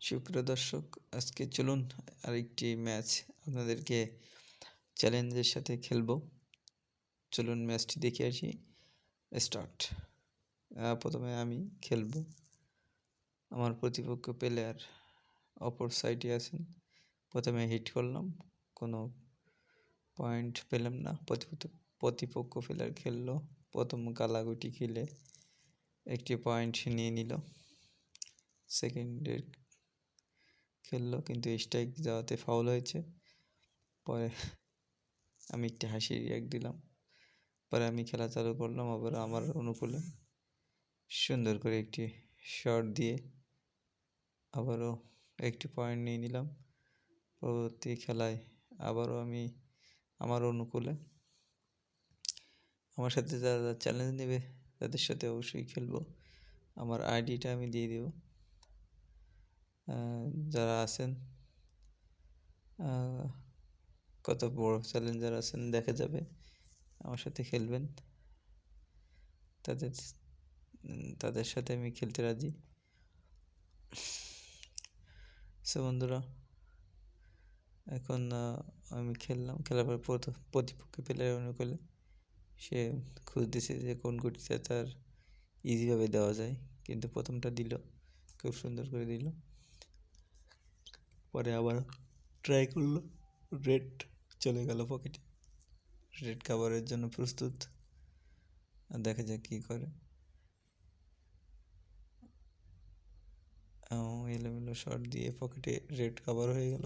সুপ্রিয় দর্শক, আজকে চলুন আরেকটি ম্যাচ আপনাদেরকে চ্যালেঞ্জের সাথে খেলব। চলুন ম্যাচটি দেখে আসি। স্টার্ট। প্রথমে আমি খেলব। আমার প্রতিপক্ষ প্লেয়ার অপর সাইডে আছেন। প্রথমে হিট করলাম। কোনো পয়েন্ট পেলাম না। প্রতিপক্ষ প্লেয়ার খেললো। প্রথম গালাগুটি খেলে একটি পয়েন্ট নিয়ে নিল। সেকেন্ডের খেললো কিন্তু স্ট্রাইক যাওয়াতে ফাউল হয়েছে। পরে আমি একটি হাসি রিয়াক্ট দিলাম। পরে আমি খেলা চালু করলাম, আবার আমার অনুকূলে সুন্দর করে একটি শট দিয়ে আবারও একটি পয়েন্ট নিয়ে নিলাম। পরবর্তী খেলায় আবারও আমি আমার অনুকূলে আমার সাথে যারা চ্যালেঞ্জ নেবে তাদের সাথে অবশ্যই খেলব। আমার আইডিটা আমি দিয়ে দেবো। যারা আছেন কত বড় চ্যালেঞ্জার আছেন দেখা যাবে, আমার সাথে খেলবেন। তাদের তাদের সাথে আমি খেলতে রাজি। সে বন্ধুরা, এখন আমি খেললাম, খেলার পর প্রতিপক্ষ প্লেয়ার অনুকূলে সে খুঁজ খুঁজতেছে যে কোন গুটিটা তার ইজিভাবে দেওয়া যায়। কিন্তু প্রথমটা দিল, খুব সুন্দর করে দিল। পরে আবার ট্রাই করল রেড চলে গেল পকেটে রেড কাভারের জন্য প্রস্তুত। আর দেখা যাক কী করে। এলোমেলো শর্ট দিয়ে পকেটে রেড কাভার হয়ে গেল।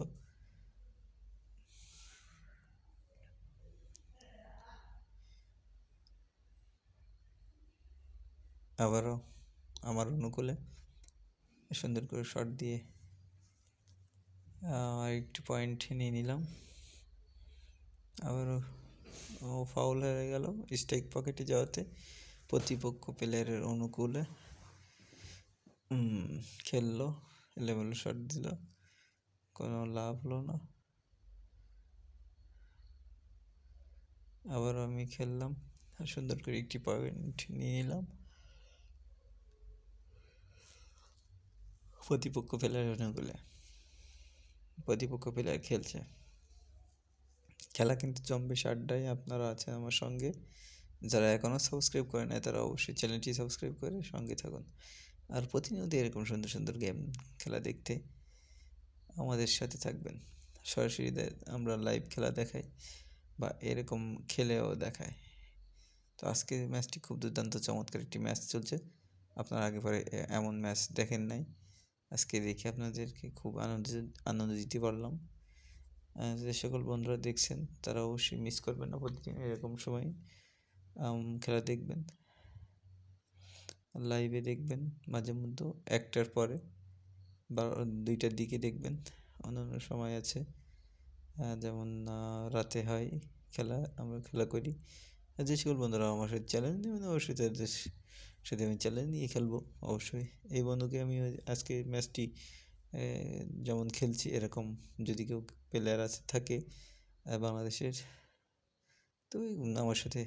আবারও আমার অনুকূলে সুন্দর করে শর্ট দিয়ে একটি পয়েন্ট নিয়ে নিলাম। আবারও ও ফাউল হয়ে গেল। স্ট্রাইক পকেটে যাওয়াতে প্রতিপক্ষ প্লেয়ারের অনুকূলে খেললো এলোমেলো শট দিল। কোনো লাভ হলো না। আবার আমি খেললাম। সুন্দর করে একটি পয়েন্ট নিয়ে নিলাম। প্রতিপক্ষ প্লেয়ারের অনুকূলে। প্রতিপক্ষ প্লেয়ার খেলছে। খেলা কিন্তু জম্বে আড্ডায় আপনারা আছেন আমার সঙ্গে। যারা এখনও সাবস্ক্রাইব করে নাই, তারা অবশ্যই চ্যানেলটি সাবস্ক্রাইব করে সঙ্গে থাকুন। আর প্রতিনিয়ত এরকম সুন্দর সুন্দর গেম খেলা দেখতে আমাদের সাথে থাকবেন। সরাসরি আমরা লাইভ খেলা দেখাই বা এরকম খেলেও দেখায় তো আজকে ম্যাচটি খুব দুর্দান্ত, চমৎকার একটি ম্যাচ চলছে। আপনারা আগে পরে এমন ম্যাচ দেখেন নাই। আজকে দেখে আপনাদেরকে খুব আনন্দ আনন্দ দিতে পারলাম। যে সকল বন্ধুরা দেখছেন, তারা অবশ্যই মিস করবেন না প্রতিদিন এরকম সময়। খেলা দেখবেন লাইভে দেখবেন, মাঝে মধ্যে একটার পরে বা দুইটার দিকে দেখবেন, অন্যান্য সময় আছে। যেমন রাতে হয় খেলা, আমরা খেলা করি। যে সকল বন্ধুরা আমার সাথে চ্যালেঞ্জ নেবেন অবশ্যই তাদের সাথে আমি চ্যালেঞ্জ নিয়ে খেলব, অবশ্যই। এই বন্ধুকে আমি আজকে ম্যাচটি যেমন খেলছি, এরকম যদি কেউ প্লেয়ার আছে, থাকে বাংলাদেশের, তো আমার সাথে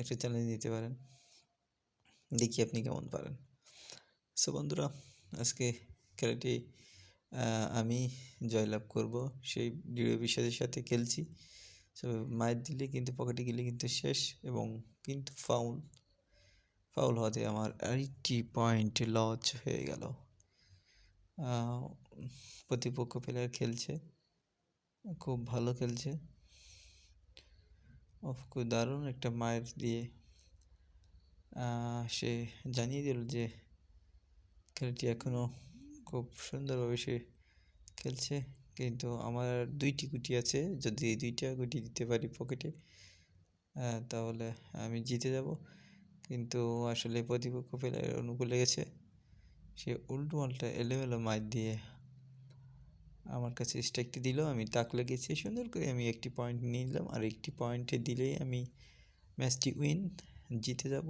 একটা চ্যালেঞ্জ নিতে পারেন। দেখি আপনি কেমন পারেন। সো বন্ধুরা, আজকে খেলাটি আমি জয়লাভ করব। সেই দৃঢ় বিশ্বাসের সাথে খেলছি। মায়ের দিলে কিন্তু, পকেটে গেলে কিন্তু শেষ এবং কিন্তু ফাউল ফাউল হওয়াতে আমার আরেকটি পয়েন্ট লস হয়ে গেল। প্রতিপক্ষ প্লেয়ার খেলছে, খুব ভালো খেলছে। খুব দারুণ একটা মায়ের দিয়ে সে জানিয়ে দিল যে খেলাটি এখনও খুব সুন্দরভাবে সে খেলছে। কিন্তু আমার দুইটি গুটি আছে, যদি দুইটা গুটি দিতে পারি পকেটে তাহলে আমি জিতে যাব। কিন্তু আসলে প্রতিপক্ষ প্লেয়ার অনুকূলে গেছে সে উল্টো মালটা এলোমেলো মাছ দিয়ে আমার কাছে স্ট্রাইকটি দিল, আমি তাক লেগেছি সুন্দর করে আমি একটি পয়েন্ট নিয়ে নিলাম আর একটি পয়েন্টে দিলেই আমি ম্যাচটি উইন জিতে যাব।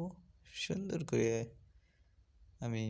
সুন্দর করে আমি